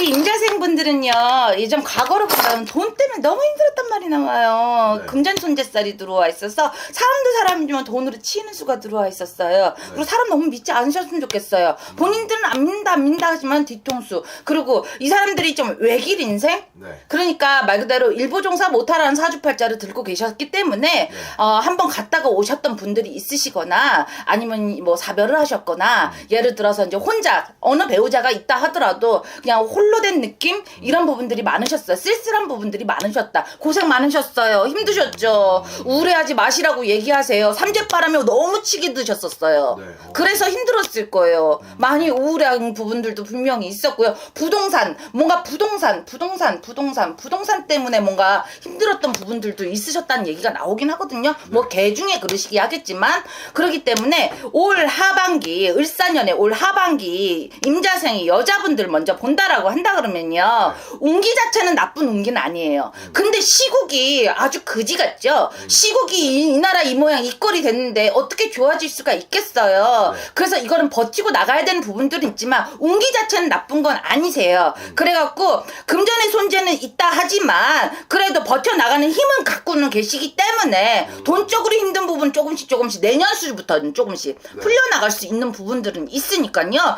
우리 임자생분들은요 예전 과거로 본다면 돈 때문에 너무 힘들었단 말이 나와요 네. 금전 손재살이 들어와 있어서 사람도 사람이지만 돈으로 치이는 수가 들어와 있었어요 네. 그리고 사람 너무 믿지 않으셨으면 좋겠어요 본인들은 안 믿는다 안 믿는다 하지만 뒤통수 그리고 이 사람들이 좀 외길 인생 네. 그러니까 말 그대로 일보종사 못하라는 사주팔자를 들고 계셨기 때문에 네. 어, 한번 갔다가 오셨던 분들이 있으시거나 아니면 뭐 사별을 하셨거나 예를 들어서 이제 혼자 어느 배우자가 있다 하더라도 그냥 홀로 된 느낌 이런 부분들이 많으셨어요. 쓸쓸한 부분들이 많으셨다. 고생 많으셨어요. 힘드셨죠. 우울해하지 마시라고 얘기하세요. 삼재바람에 너무 치기 드셨었어요. 네. 어. 그래서 힘들었을 거예요. 많이 우울한 부분들도 분명히 있었고요. 부동산, 뭔가 부동산, 부동산, 부동산, 부동산 때문에 뭔가 힘들었던 부분들도 있으셨다는 얘기가 나오긴 하거든요. 뭐 개 중에 그러시기 하겠지만 그렇기 때문에 올 하반기 을사년에 올 하반기 임자생이 여자분들 먼저 본다라고 한다 그러면요. 운기 자체는 나쁜 운기는 아니에요. 근데 시국이 아주 그지 같죠. 시국이 이, 이 나라 이 모양 이 꼴이 됐는데 어떻게 좋아질 수가 있겠어요. 네. 그래서 이거는 버티고 나가야 되는 부분들은 있지만 운기 자체는 나쁜 건 아니세요. 그래갖고 금전의 손재는 있다 하지만 그래도 버텨 나가는 힘은 갖고는 계시기 때문에 돈적으로 힘든 부분 조금씩 조금씩 내년 수부터는 조금씩 네. 풀려나갈 수 있는 부분들은 있으니까요.